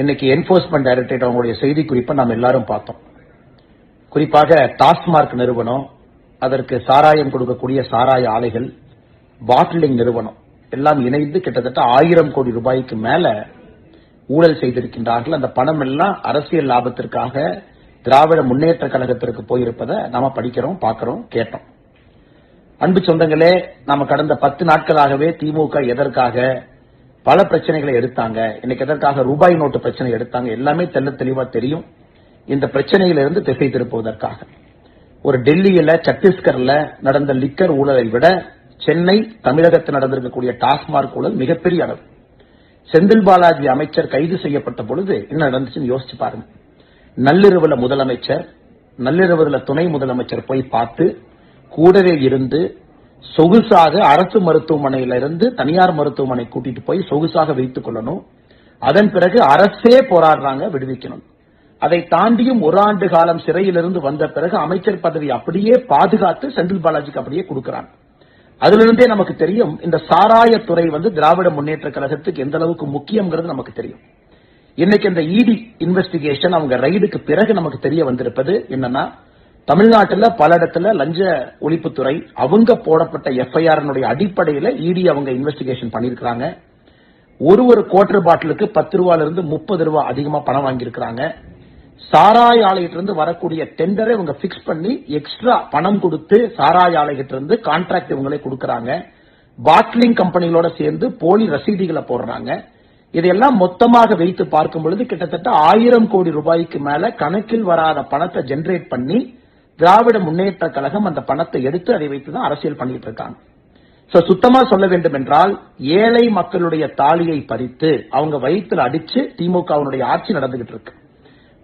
இன்னைக்கு enforcement directorate அவங்களுடைய செய்தி குறிப்பை நாம் எல்லாரும் பார்த்தோம். குறிப்பாக டாஸ்மார்க் நிறுவனம் அதற்கு சாராயம் கொடுக்கக்கூடிய சாராய ஆலைகள் பாட்டிலிங் நிறுவனம் எல்லாம் இணைந்து கிட்டத்தட்ட ஆயிரம் கோடி ரூபாய்க்கு மேல ஊழல் செய்திருக்கின்றார்கள். அந்த பணம் எல்லாம் அரசியல் லாபத்திற்காக திராவிட முன்னேற்ற கழகத்திற்கு போயிருப்பதை நாம படிக்கிறோம் பார்க்கிறோம் கேட்டோம். அன்பு சொந்தங்களே நாம கடந்த பத்து நாட்களாகவே திமுக எதற்காக பல பிரச்சனைகளை எடுத்தாங்க. இன்னைக்கு எதற்காக ரூபாய் நோட்டு பிரச்சனை எடுத்தாங்க? எல்லாமே தெல்ல தெளிவா தெரியும். இந்த பிரச்சனையிலிருந்து திசை திருப்புவதற்காக. ஒரு டெல்லியில சத்தீஸ்கர்ல நடந்த லிக்கர் ஊழலை விட சென்னை தமிழகத்தில் நடந்திருக்கக்கூடிய டாஸ்மார்க் ஊழல் மிகப்பெரிய அளவு. செந்தில் பாலாஜி அமைச்சர் கைது செய்யப்பட்ட பொழுது என்ன நடந்துச்சுன்னு யோசிச்சு பாருங்க. நள்ளிரவுல முதலமைச்சர் நள்ளிரவுல துணை முதலமைச்சர் போய் பார்த்து கூடவே இருந்து சொகுசாக அரசு மருத்துவமனையில இருந்து தனியார் மருத்துவமனை கூட்டிட்டு போய் சொகுசாக வைத்துக் கொள்ளணும். அதன் பிறகு அரசே போராடுறாங்க விடுவிக்கணும். அதை தாண்டியும் ஒரு ஆண்டு காலம் சிறையிலிருந்து வந்த பிறகு அமைச்சர் பதவி அப்படியே பாதுகாத்து செந்தில் பாலாஜிக்கு அப்படியே கொடுக்கிறாங்க. அதுல இருந்தே நமக்கு தெரியும் இந்த சாராயத்துறை வந்து திராவிட முன்னேற்ற கழகத்துக்கு எந்த அளவுக்கு முக்கியங்கிறது நமக்கு தெரியும். இன்னைக்கு இந்த இடி இன்வெஸ்டிகேஷன் அவங்க ரைடுக்கு பிறகு நமக்கு தெரிய வந்திருப்பது என்னன்னா தமிழ்நாட்டில் பல இடத்துல லஞ்ச ஒழிப்புத்துறை அவங்க போடப்பட்ட எஃப்ஐஆர் அடிப்படையில் இடி அவங்க இன்வெஸ்டிகேஷன் பண்ணியிருக்கிறாங்க ஒரு ஒரு குவார்டர் பாட்டிலுக்கு பத்து ரூபாயில இருந்து முப்பது ரூபா அதிகமாக பணம் வாங்கியிருக்கிறாங்க. சாராய ஆலையிட்ட வரக்கூடிய டெண்டரை இவங்க பிக்ஸ் பண்ணி எக்ஸ்ட்ரா பணம் கொடுத்து சாராய ஆலைகிட்ட கான்ட்ராக்ட் இவங்களே கொடுக்கறாங்க. பாட்லிங் கம்பெனிகளோட சேர்ந்து போலி ரசீதுகளை போடுறாங்க. இதையெல்லாம் மொத்தமாக வைத்து பார்க்கும் பொழுது கிட்டத்தட்ட ஆயிரம் கோடி ரூபாய்க்கு மேல கணக்கில் வராத பணத்தை ஜெனரேட் பண்ணி திராவிட முன்னேற்ற கழகம் அந்த பணத்தை எடுத்து அதை வைத்துதான் அரசியல் பண்ணிட்டு இருக்காங்க. சோ சுத்தமா சொல்ல வேண்டும் என்றால் ஏழை மக்களுடைய தாலியை பறித்து அவங்க வயிற்றுல அடிச்சு திமுகவுடைய ஆட்சி நடந்துகிட்டு இருக்கு.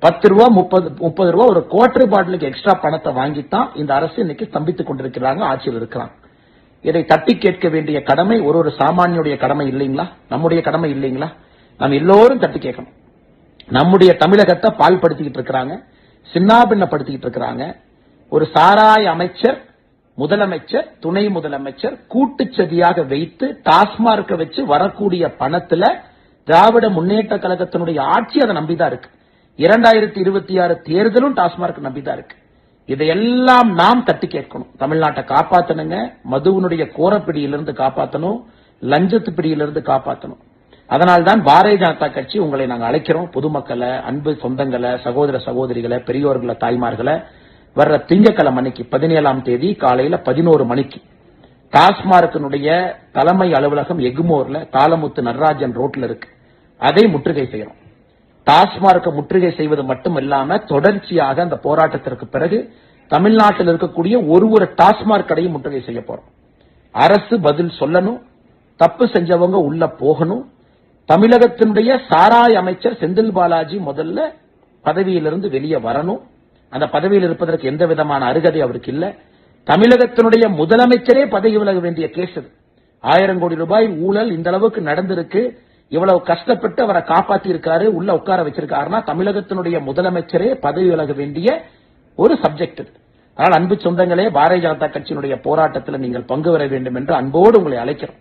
பத்து ரூபா முப்பது முப்பது ரூபா ஒரு குவார்டர் பாட்டிலுக்கு எக்ஸ்ட்ரா பணத்தை வாங்கித்தான் இந்த அரசு இன்னைக்கு ஸ்தம்பித்துக் கொண்டிருக்கிறாங்க ஆட்சியில் இருக்கிறாங்க. இதை தட்டி கேட்க வேண்டிய கடமை ஒரு ஒரு சாமானியுடைய கடமை இல்லைங்களா? நம்முடைய கடமை இல்லைங்களா? நம்ம எல்லோரும் தட்டி கேட்கணும். நம்முடைய தமிழகத்தை பால்படுத்திக்கிட்டு இருக்கிறாங்க சின்னாபின்னப்படுத்திக்கிட்டு இருக்கிறாங்க. ஒரு சாராய அமைச்சர் முதலமைச்சர் துணை முதலமைச்சர் கூட்டுச்சதியாக வைத்து டாஸ்மார்க்க வச்சு வரக்கூடிய பணத்துல திராவிட முன்னேற்ற கழகத்தினுடைய ஆட்சி அதை நம்பிதான் இருக்கு. இரண்டாயிரத்தி இருபத்தி ஆறு தேர்தலும் டாஸ்மார்க் நம்பிதான் இருக்கு. இதையெல்லாம் நாம் தட்டி கேட்கணும். தமிழ்நாட்டை காப்பாத்தணுங்க. மதுவனுடைய கோரப்பிடியிலிருந்து காப்பாத்தணும். லஞ்சத்து பிடியிலிருந்து காப்பாத்தணும். அதனால்தான் பாரதிய ஜனதா கட்சி உங்களை நாங்கள் அழைக்கிறோம். பொதுமக்களை அன்பு சொந்தங்களை சகோதர சகோதரிகளை பெரியோர்களை தாய்மார்களை. வர்ற திங்கக்கிழமை அன்னைக்கு பதினேழாம் தேதி காலையில பதினோரு மணிக்கு. டாஸ்மார்க்கினுடைய தலைமை அலுவலகம் எகுமோர்ல தாளமுத்து நடராஜன் ரோட்ல இருக்கு. அதை முற்றுகை செய்யறோம். டாஸ்மார்க்கை முற்றுகை செய்வது மட்டும் இல்லாம தொடர்ச்சியாக அந்த போராட்டத்திற்கு பிறகு தமிழ்நாட்டில் இருக்கக்கூடிய ஒரு ஒரு டாஸ்மார்க் கடையும் முற்றுகை செய்ய போறோம். அரசு பதில் சொல்லணும் தப்பு செஞ்சவங்க உள்ள போகணும். தமிழகத்தினுடைய சாராய் அமைச்சர் செந்தில் பாலாஜி முதல்ல பதவியிலிருந்து வெளியே வரணும். அந்த பதவியில் இருப்பதற்கு எந்த விதமான அருகதை அவருக்கு இல்லை. தமிழகத்தினுடைய முதலமைச்சரே பதவி விலக வேண்டிய கேஸ் அது. ஆயிரம் கோடி ரூபாய் ஊழல் இந்த அளவுக்கு நடந்திருக்கு. இவ்வளவு கஷ்டப்பட்டு அவரை காப்பாத்தி இருக்காரு உள்ள உட்கார வச்சிருக்காருன்னா தமிழகத்தினுடைய முதலமைச்சரே பதவி விலக வேண்டிய ஒரு சப்ஜெக்ட் ஆனால் அதனால் அன்பு சொந்தங்களே பாரதிய ஜனதா கட்சியினுடைய போராட்டத்தில் நீங்கள் பங்கு பெற வேண்டும் என்று அன்போடு உங்களை அழைக்கிறோம்.